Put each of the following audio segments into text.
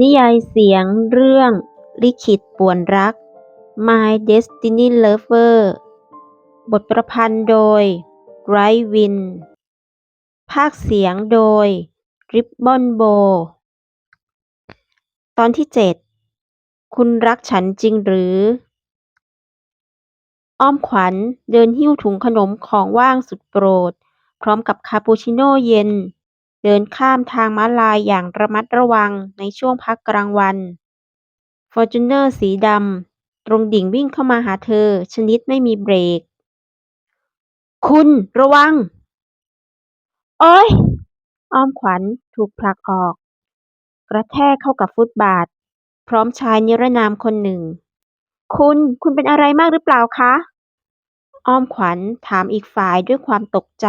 นิยายเสียงเรื่อง ลิขิตป่วนรัก My Destiny Lover บทประพันธ์โดยไรวิน ภาคเสียงโดย Ribbon Bow ตอนที่เจ็ดคุณรักฉันจริงหรือ อ้อมขวัญเดินหิ้วถุงขนมของว่างสุดโปรด พร้อมกับคาปูชิโน่เย็น เดินข้ามทางม้าลายอย่างระมัดระวังในช่วงพักกลางวันฟอร์จูเนอร์สีดำตรงดิ่งวิ่งเข้ามาหาเธอชนิดไม่มีเบรก คุณระวัง โอ๊ยอ้อมขวัญถูกผลักออก กระแทกเข้ากับฟุตบาท พร้อมชายนิรนามคนหนึ่ง คุณคุณเป็นอะไรมากหรือเปล่าคะ อ้อมขวัญถามอีกฝ่ายด้วยความตกใจ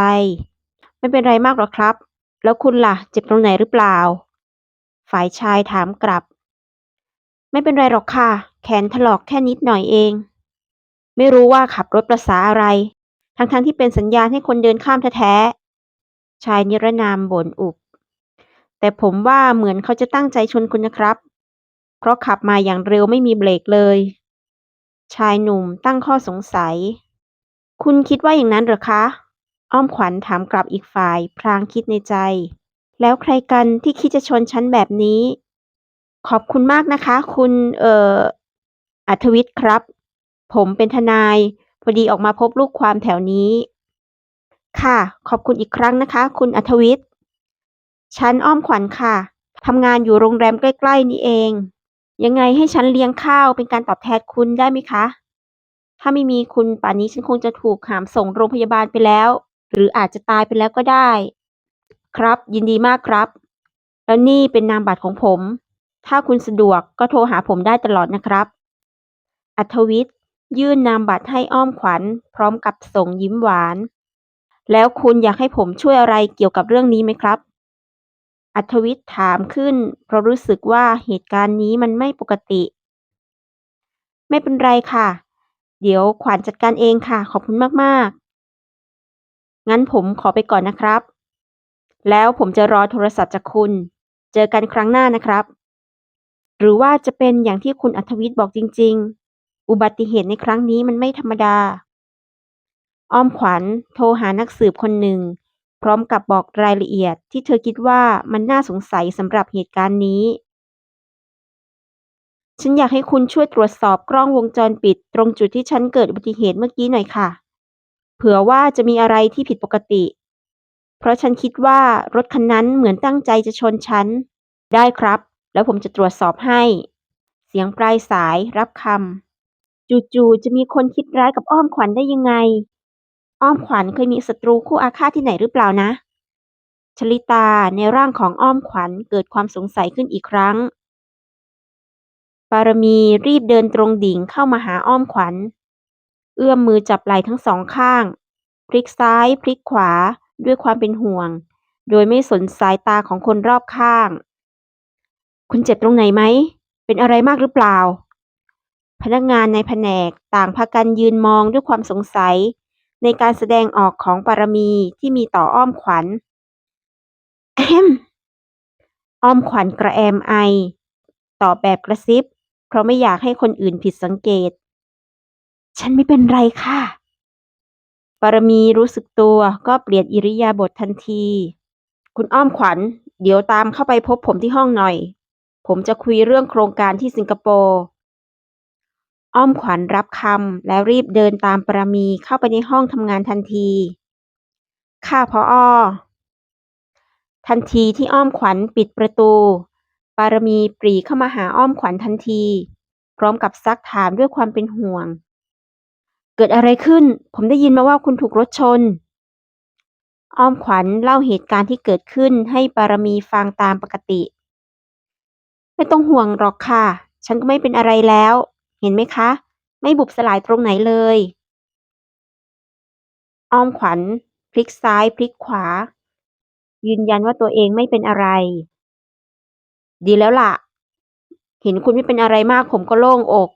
ไม่เป็นไรมากหรอกครับ แล้วคุณล่ะ เจ็บตรงไหนหรือเปล่า ฝ่ายชายถามกลับ ไม่เป็นไรหรอกค่ะ แขนถลอกแค่นิดหน่อยเอง ไม่รู้ว่าขับรถประษาอะไร ทั้งๆทที่เป็นสัญญาณให้คนเดินข้ามแท้ๆ ชายนิรนามบ่นอุบ แต่ผมว่าเหมือนเขาจะตั้งใจชนคุณนะครับ เพราะขับมาอย่างเร็วไม่มีเบรกเลย ชายหนุ่มตั้งข้อสงสัย คุณคิดว่าอย่างนั้นหรอคะ อ้อมขวัญถามกลับอีกฝ่าย พลางคิดในใจ แล้วใครกันที่คิดจะชนฉันแบบนี้ ขอบคุณมากนะคะ คุณเอ่ออัธวิทย์ครับ ผมเป็นทนาย พอดีออกมาพบลูกความแถวนี้ ค่ะ ขอบคุณอีกครั้งนะคะ คุณอัธวิทย์ฉันอ้อมขวัญค่ะทำงานอยู่โรงแรมใกล้ ๆ นี่เอง ยังไงให้ฉันเลี้ยงข้าวเป็นการตอบแทนคุณได้ไหมคะ ถ้าไม่มีคุณป่านนี้ฉันคงจะถูกหามส่งโรงพยาบาลไปแล้ว หรืออาจจะตายไปแล้วก็ได้ ครับ ยินดีมากครับ แล้วนี่เป็นนามบัตรของผม ถ้าคุณสะดวกก็โทรหาผมได้ตลอดนะครับ อัธวิทย์ยื่นนามบัตรให้อ้อมขวัญ พร้อมกับส่งยิ้มหวาน แล้วคุณอยากให้ผมช่วยอะไรเกี่ยวกับเรื่องนี้ไหมครับ อัธวิทย์ถามขึ้น เพราะรู้สึกว่าเหตุการณ์นี้มันไม่ปกติ ไม่เป็นไรค่ะ เดี๋ยวขวัญจัดการเองค่ะ ขอบคุณมากๆ งั้นผมขอไปก่อนนะครับ แล้วผมจะรอโทรศัพท์จากคุณ เจอกันครั้งหน้านะครับ หรือว่าจะเป็นอย่างที่คุณอัธวิทย์บอกจริง ๆ อุบัติเหตุในครั้งนี้มันไม่ธรรมดา อ้อมขวัญโทรหานักสืบคนหนึ่ง พร้อมกับบอกรายละเอียดที่เธอคิดว่ามันน่าสงสัยสำหรับเหตุการณ์นี้ฉันอยากให้คุณช่วยตรวจสอบกล้องวงจรปิด ตรงจุดที่ฉันเกิดอุบัติเหตุเมื่อกี้หน่อยค่ะ เผื่อว่าจะมีอะไรที่ผิดปกติ เพราะฉันคิดว่ารถคันนั้นเหมือนตั้งใจจะชนฉัน ได้ครับ แล้วผมจะตรวจสอบให้ เสียงปลายสายรับคำจู่ๆจะมีคนคิดร้ายกับอ้อมขวัญได้ยังไง อ้อมขวัญเคยมีศัตรูคู่อาฆาตที่ไหนหรือเปล่านะชลิตาในร่างของอ้อมขวัญเกิดความสงสัยขึ้นอีกครั้ง ปารมีรีบเดินตรงดิ่งเข้ามาหาอ้อมขวัญ เอื้อมมือจับไหล่ทั้งสองข้าง พลิกซ้ายพลิกขวาด้วยความเป็นห่วง โดยไม่สนสายตาของคนรอบข้าง คุณเจ็บตรงไหนไหม เป็นอะไรมากหรือเปล่า พนักงานในแผนกต่างพากันยืนมองด้วยความสงสัย ในการแสดงออกของปารมีที่มีต่ออ้อมขวัญแอมอ้อมขวัญกระแอมไอ ตอบแบบกระซิบ เพราะไม่อยากให้คนอื่นผิดสังเกต ฉันไม่เป็นไรค่ะปารมีรู้สึกตัวก็เปลี่ยนอิริยาบถทันที คุณอ้อมขวัญ เดี๋ยวตามเข้าไปพบผมที่ห้องหน่อย ผมจะคุยเรื่องโครงการที่สิงคโปร์ อ้อมขวัญรับคำแล้วรีบเดินตามปารมีเข้าไปในห้องทำงานทันที ค่ะพออทันทีที่อ้อมขวัญปิดประตู ปารมีปรีเข้ามาหาอ้อมขวัญทันที พร้อมกับซักถามด้วยความเป็นห่วง เกิดอะไรขึ้น ผมได้ยินมาว่าคุณถูกรถชน อ้อมขวัญเล่าเหตุการณ์ที่เกิดขึ้นให้ปารมีฟังตามปกติ ไม่ต้องห่วงหรอกค่ะ ฉันก็ไม่เป็นอะไรแล้ว เห็นไหมคะ ไม่บุบสลายตรงไหนเลย อ้อมขวัญพลิกซ้ายพลิกขวา ยืนยันว่าตัวเองไม่เป็นอะไร ดีแล้วล่ะ เห็นคุณไม่เป็นอะไรมากผมก็โล่งอก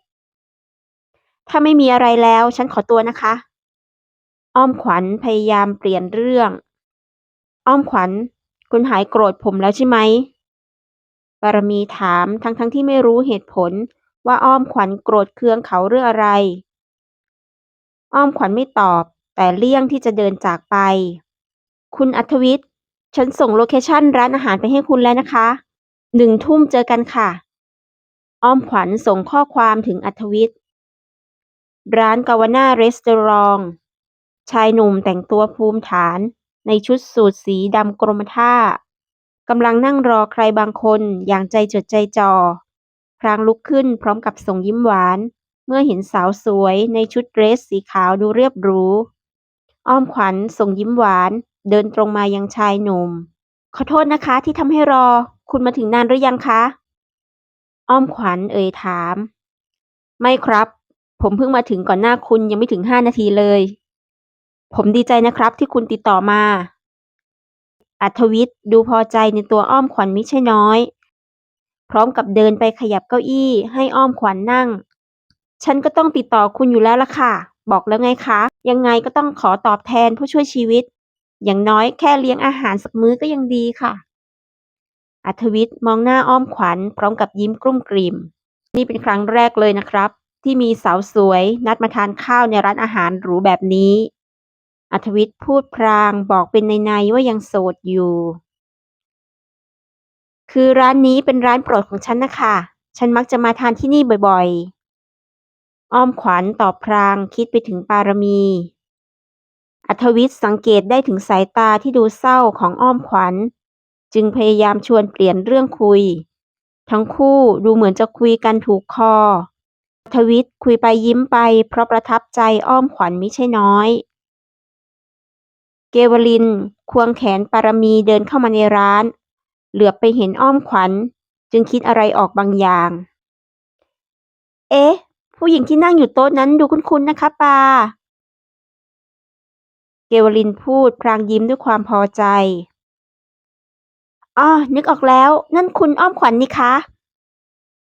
ถ้าไม่มีอะไรแล้ว ฉันขอตัวนะคะ อ้อมขวัญพยายามเปลี่ยนเรื่อง อ้อมขวัญ คุณหายโกรธผมแล้วใช่ไหมปรมีถามทั้งๆทที่ไม่รู้เหตุผลว่าอ้อมขวัญโกรธเคืองเขาเรื่องอะไร อ้อมขวัญไม่ตอบ แต่เลี่ยงที่จะเดินจากไป คุณอัธวิทย์ ฉันส่งโลเคชั่นร้านอาหารไปให้คุณแล้วนะคะ หนึ่งทุ่มเจอกันค่ะ อ้อมขวัญส่งข้อความถึงอัธวิทย์ ร้านกาวาน่ารีสตอรองชายหนุ่มแต่งตัวภูมิฐานในชุดสูทสีดำกรมท่ากำลังนั่งรอใครบางคนอย่างใจจดใจจ่อ พลางลุกขึ้นพร้อมกับส่งยิ้มหวาน เมื่อเห็นสาวสวยในชุดเดรสสีขาวดูเรียบหรู อ้อมขวัญส่งยิ้มหวานเดินตรงมายังชายหนุ่ม ขอโทษนะคะที่ทำให้รอ คุณมาถึงนานหรือยังคะ อ้อมขวัญเอ่ยถาม ไม่ครับ ผมเพิ่งมาถึงก่อนหน้าคุณยังไม่ถึงห้านาทีเลย ผมดีใจนะครับที่คุณติดต่อมา อัธวิทย์ดูพอใจในตัวอ้อมขวัญมิใช่น้อย พร้อมกับเดินไปขยับเก้าอี้ให้อ้อมขวัญนั่ง ฉันก็ต้องติดต่อคุณอยู่แล้วล่ะค่ะ บอกแล้วไงคะ ยังไงก็ต้องขอตอบแทนผู้ช่วยชีวิต อย่างน้อยแค่เลี้ยงอาหารสักมื้อก็ยังดีค่ะอัธวิทย์มองหน้าอ้อมขวัญพร้อมกับยิ้มกลุ้มกลิ่ม นี่เป็นครั้งแรกเลยนะครับ ที่มีสาวสวยนัดมาทานข้าวในร้านอาหารหรูแบบนี้ อัธวิทย์พูดพรางบอกเป็นในๆว่ายังโสดอยู่ คือร้านนี้เป็นร้านโปรดของฉันนะคะ ฉันมักจะมาทานที่นี่บ่อยๆ อ้อมขวัญตอบพรางคิดไปถึงปารมี อัธวิทย์สังเกตได้ถึงสายตาที่ดูเศร้าของอ้อมขวัญ จึงพยายามชวนเปลี่ยนเรื่องคุย ทั้งคู่ดูเหมือนจะคุยกันถูกคอ อัธวิทย์คุยไปยิ้มไป เพราะประทับใจอ้อมขวัญมิใช่น้อย เกวลิน ควงแขนปารมีเดินเข้ามาในร้าน เหลือบไปเห็นอ้อมขวัญ จึงคิดอะไรออกบางอย่าง เอ๊ะ ผู้หญิงที่นั่งอยู่โต๊ะนั้นดูคุ้นๆนะคะปาเกวลินพูดพลางยิ้มด้วยความพอใจอ้อนึกออกแล้ว นั่นคุณอ้อมขวัญนนี่คะ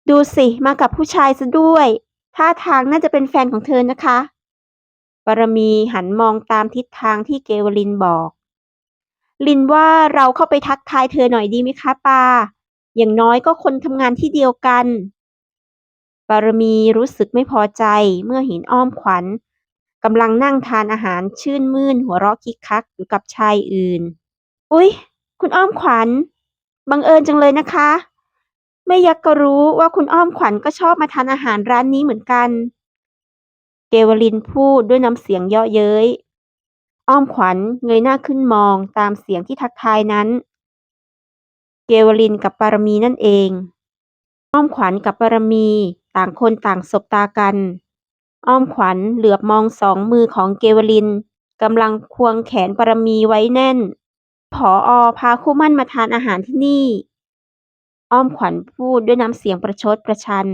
ดูสิ มากับผู้ชายซะด้วย ท่าทางน่าจะเป็นแฟนของเธอนะคะ ปรมีหันมองตามทิศทางที่เกวลินบอก ลินว่าเราเข้าไปทักทายเธอหน่อยดีไหมคะปา อย่างน้อยก็คนทำงานที่เดียวกันปรมีรู้สึกไม่พอใจเมื่อเห็นอ้อมขวัญกำลังนั่งทานอาหารชื่นมื่นหัวเราะคิกคักอยู่กับชายอื่น อุ๊ย คุณอ้อมขวัญ บังเอิญจังเลยนะคะ ไม่ยักก็รู้ว่าคุณอ้อมขวัญก็ชอบมาทานอาหารร้านนี้เหมือนกัน เกวลินพูดด้วยน้ำเสียงเยาะเย้ย อ้อมขวัญเงยหน้าขึ้นมองตามเสียงที่ทักทายนั้น เกวลินกับปารมีนั่นเอง อ้อมขวัญกับปารมี ต่างคนต่างสบตากัน อ้อมขวัญเหลือบมองสองมือของเกวลินกำลังควงแขนปารมีไว้แน่นผออพาคู่มั่นมาทานอาหารที่นี่ อ้อมขวัญพูดด้วยน้ำเสียงประชดประชัน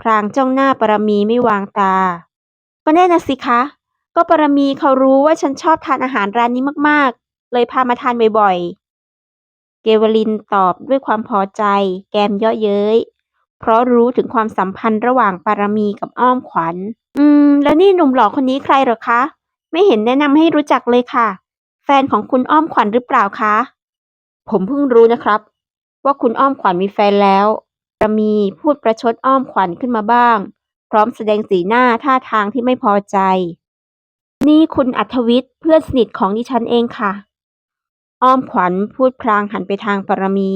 พลางจ้องหน้าปรมีไม่วางตา ก็แน่น่ะสิคะ ก็ปรมีเขารู้ว่าฉันชอบทานอาหารร้านนี้มากๆ เลยพามาทานบ่อยๆ เกวลินตอบด้วยความพอใจ แกมเยาะเย้ย เพราะรู้ถึงความสัมพันธ์ระหว่างปารมีกับอ้อมขวัญ อืม แล้วนี่หนุ่มหล่อคนนี้ใครเหรอคะ ไม่เห็นแนะนำให้รู้จักเลยค่ะ แฟนของคุณอ้อมขวัญหรือเปล่าคะ ผมเพิ่งรู้นะครับ ว่าคุณอ้อมขวัญมีแฟนแล้วปามีพูดประชดอ้อมขวัญขึ้นมาบ้าง พร้อมแสดงสีหน้าท่าทางที่ไม่พอใจ นี่คุณอัธวิทย์เพื่อนสนิทของดิฉันเองค่ะ อ้อมขวัญพูดพลางหันไปทางปรมี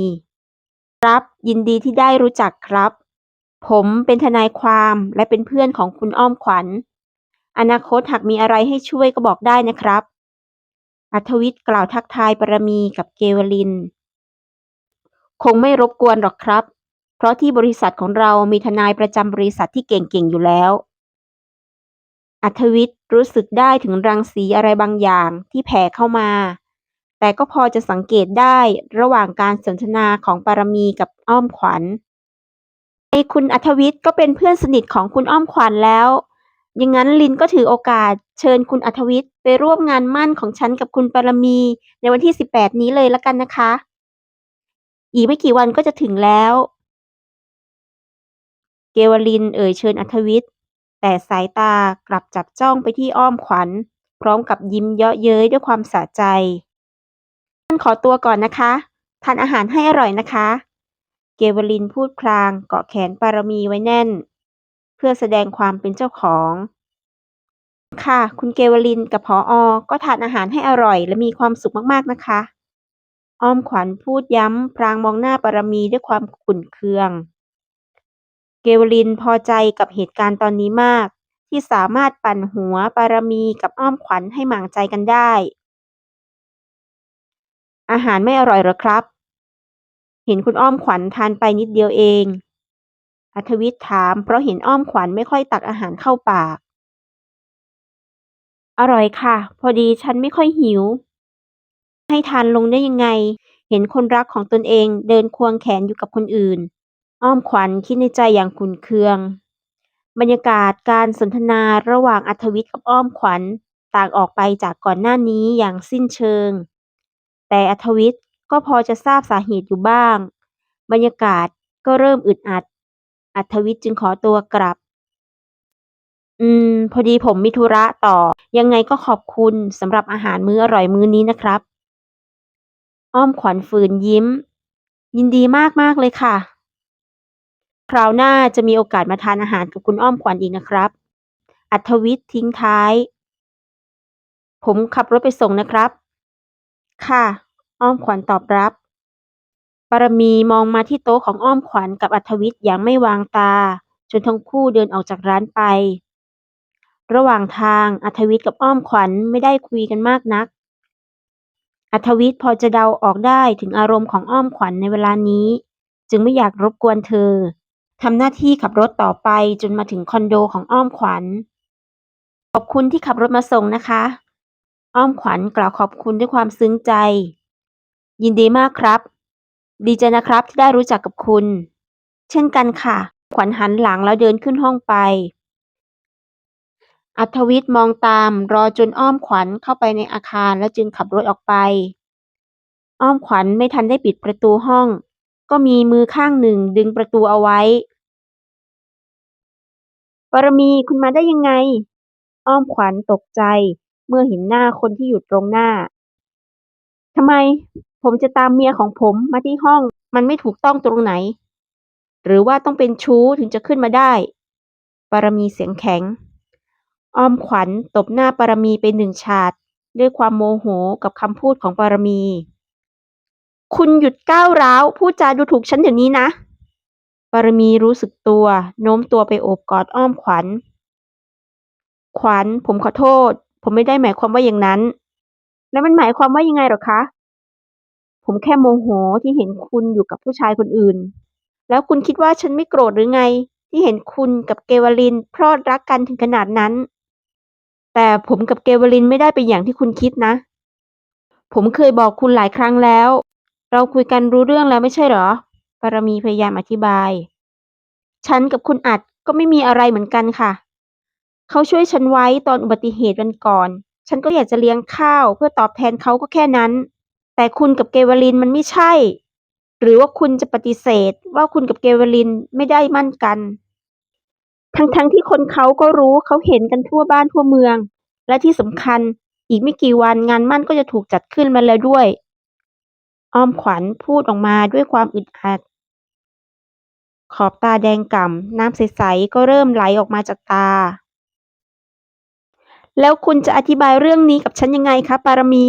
ครับยินดีที่ได้รู้จักครับ ผมเป็นทนายความและเป็นเพื่อนของคุณอ้อมขวัญ อนาคตหากมีอะไรให้ช่วยก็บอกได้นะครับ อัธวิทย์กล่าวทักทายปรมีกับเกวลิน คงไม่รบกวนหรอกครับ เพราะที่บริษัทของเรามีทนายประจำบริษัทที่เก่งๆอยู่แล้ว อัธวิทย์รู้สึกได้ถึงรังสีอะไรบางอย่างที่แผ่เข้ามา แต่ก็พอจะสังเกตได้ระหว่างการสนทนาของปารมีกับอ้อมขวัญไอ้คุณอัธวิทย์ก็เป็นเพื่อนสนิทของคุณอ้อมขวัญแล้วอย่างนั้นลินก็ถือโอกาสเชิญคุณอัธวิทย์ไปร่วมงานมั่นของฉันกับคุณปารมีในวันที่ 18 นี้เลยละกันนะคะ อีกไม่กี่วันก็จะถึงแล้ว เกวลินเอ่ยเชิญอัธวิทย์แต่สายตากลับจับจ้องไปที่อ้อมขวัญ พร้อมกับยิ้มเยาะเย้ยด้วยความสะใจฉันขอตัวก่อนนะคะ ทานอาหารให้อร่อยนะคะ เกวลินพูดพลางเกาะแขนปารมีไว้แน่น เพื่อแสดงความเป็นเจ้าของ ค่ะ คุณเกวลินกับผออก็ทานอาหารให้อร่อย และมีความสุขมากๆนะคะ อ้อมขวัญพูดย้ำพลางมองหน้าปารมีด้วยความขุ่นเคือง เกวลินพอใจกับเหตุการณ์ตอนนี้มาก ที่สามารถปั่นหัวปารมีกับอ้อมขวัญให้หมางใจกันได้ อาหารไม่อร่อยหรอครับ เห็นคุณอ้อมขวัญทานไปนิดเดียวเอง อัธวิทย์ถามเพราะเห็นอ้อมขวัญไม่ค่อยตักอาหารเข้าปาก อร่อยค่ะ พอดีฉันไม่ค่อยหิว ให้ทานลงได้ยังไง เห็นคนรักของตนเองเดินควงแขนอยู่กับคนอื่น อ้อมขวัญคิดในใจอย่างขุนเคือง บรรยากาศการสนทนาระหว่างอัธวิทย์กับอ้อมขวัญต่างออกไปจากก่อนหน้านี้อย่างสิ้นเชิง แต่อัธวิทย์ก็พอจะทราบสาเหตุอยู่บ้าง บรรยากาศก็เริ่มอึดอัด อัธวิทย์จึงขอตัวกลับ อืม พอดีผมมีธุระต่อ ยังไงก็ขอบคุณสำหรับอาหารมื้ออร่อยมื้อนี้นะครับ อ้อมขวัญฝืนยิ้ม ยินดีมากๆเลยค่ะ คราวหน้าจะมีโอกาสมาทานอาหารกับคุณอ้อมขวัญอีกนะครับ อัธวิทย์ทิ้งท้าย ผมขับรถไปส่งนะครับ ค่ะ อ้อมขวัญตอบรับปารมีมองมาที่โต๊ะของอ้อมขวัญกับอัธวิทย์อย่างไม่วางตา จนทั้งคู่เดินออกจากร้านไป ระหว่างทางอัธวิทย์กับอ้อมขวัญไม่ได้คุยกันมากนัก อัธวิทย์พอจะเดาออกได้ถึงอารมณ์ของอ้อมขวัญในเวลานี้ จึงไม่อยากรบกวนเธอทำหน้าที่ขับรถต่อไปจนมาถึงคอนโดของอ้อมขวัญ ขอบคุณที่ขับรถมาส่งนะคะ อ้อมขวัญกล่าวขอบคุณด้วยความซึ้งใจ ยินดีมากครับ ดีใจนะครับที่ได้รู้จักกับคุณ เช่นกันค่ะ ขวัญหันหลังแล้วเดินขึ้นห้องไป อัธวิทย์มองตาม รอจนอ้อมขวัญเข้าไปในอาคารแล้วจึงขับรถออกไป อ้อมขวัญไม่ทันได้ปิดประตูห้อง ก็มีมือข้างหนึ่งดึงประตูเอาไว้ ปรมีคุณมาได้ยังไง อ้อมขวัญตกใจ เมื่อเห็นหน้าคนที่อยู่ตรงหน้าทำไม ผมจะตามเมียของผมมาที่ห้อง มันไม่ถูกต้องตรงไหน หรือว่าต้องเป็นชู้ถึงจะขึ้นมาได้ ปรมีเสียงแข็ง อ้อมขวัญตบหน้าปรมีไปหนึ่งฉาด ด้วยความโมโหกับคำพูดของปรมี คุณหยุดก้าวร้าว พูดจาดูถูกฉันเดี๋ยวนี้นะ ปรมีรู้สึกตัว โน้มตัวไปโอบกอดอ้อมขวัญ ขวัญ ผมขอโทษ ผมไม่ได้หมายความว่าอย่างนั้น แล้วมันหมายความว่ายังไงหรอคะ ผมแค่โมโหที่เห็นคุณอยู่กับผู้ชายคนอื่น แล้วคุณคิดว่าฉันไม่โกรธหรือไง ที่เห็นคุณกับเกวลินพลอดรักกันถึงขนาดนั้น แต่ผมกับเกวลินไม่ได้เป็นอย่างที่คุณคิดนะ ผมเคยบอกคุณหลายครั้งแล้ว เราคุยกันรู้เรื่องแล้วไม่ใช่เหรอปรมีพยายามอธิบาย ฉันกับคุณอัดก็ไม่มีอะไรเหมือนกันค่ะ เขาช่วยฉันไว้ตอนอุบัติเหตุวันก่อน ฉันก็อยากจะเลี้ยงข้าวเพื่อตอบแทนเขาก็แค่นั้น แต่คุณกับเกวลินมันไม่ใช่ หรือว่าคุณจะปฏิเสธว่าคุณกับเกวลินไม่ได้มั่นกัน ทั้งๆทที่คนเขาก็รู้เขาเห็นกันทั่วบ้านทั่วเมือง และที่สำคัญอีกไม่กี่วันงานมั่นก็จะถูกจัดขึ้นมาแล้วด้วย อ้อมขวัญพูดออกมาด้วยความอึดอัด ขอบตาแดงก่ำน้ำใสๆก็เริ่มไหลออกมาจากตา แล้วคุณจะอธิบายเรื่องนี้กับฉันยังไงคะปารมี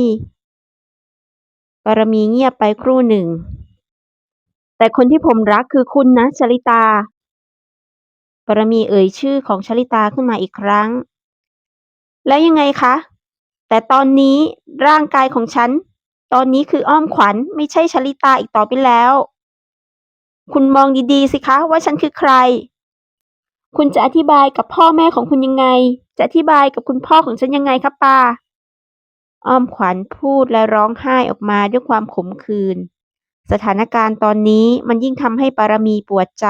ปารมีเงียบไปครู่หนึ่ง แต่คนที่ผมรักคือคุณนะชลิตา ปรมีเอ่ยชื่อของชลิตาขึ้นมาอีกครั้ง แล้วยังไงคะ แต่ตอนนี้ร่างกายของฉัน ตอนนี้คืออ้อมขวัญไม่ใช่ชลิตาอีกต่อไปแล้ว คุณมองดีๆสิคะว่าฉันคือใคร คุณจะอธิบายกับพ่อแม่ของคุณยังไง จะอธิบายกับคุณพ่อของฉันยังไงครับปาอ้อมขวัญพูดและร้องไห้ออกมาด้วยความขมขื่นสถานการณ์ตอนนี้มันยิ่งทำให้ปารมีปวดใจ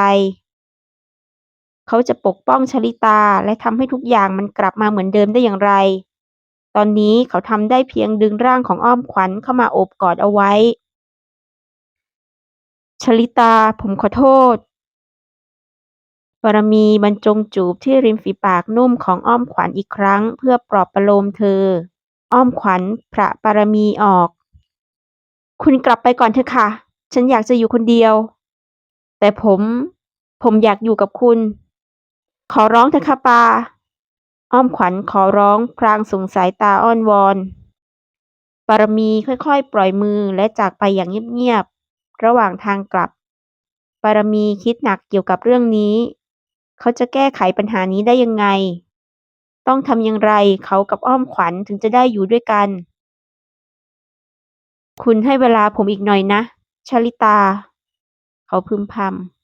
เขาจะปกป้องชลิตาและทำให้ทุกอย่างมันกลับมาเหมือนเดิมได้อย่างไร ตอนนี้เขาทำได้เพียงดึงร่างของอ้อมขวัญเข้ามาโอบกอดเอาไว้ ชลิตาผมขอโทษปรมีบรรจงจูบที่ริมฝีปากนุ่มของอ้อมขวัญอีกครั้ง เพื่อปลอบประโลมเธอ อ้อมขวัญพระปรมีออก คุณกลับไปก่อนเถอะค่ะ ฉันอยากจะอยู่คนเดียว แต่ผม ผมอยากอยู่กับคุณ ขอร้องเถอะค่ะปา อ้อมขวัญขอร้องพลางส่งสายตาอ้อนวอน ปารมีค่อยๆ ปล่อยมือและจากไปอย่างเงียบๆ ระหว่างทางกลับ ปารมีคิดหนักเกี่ยวกับเรื่องนี้ เขาจะแก้ไขปัญหานี้ได้ยังไง ต้องทำอย่างไรเขากับอ้อมขวัญถึงจะได้อยู่ด้วยกัน คุณให้เวลาผมอีกหน่อยนะ ชลิตา เขาพึมพำ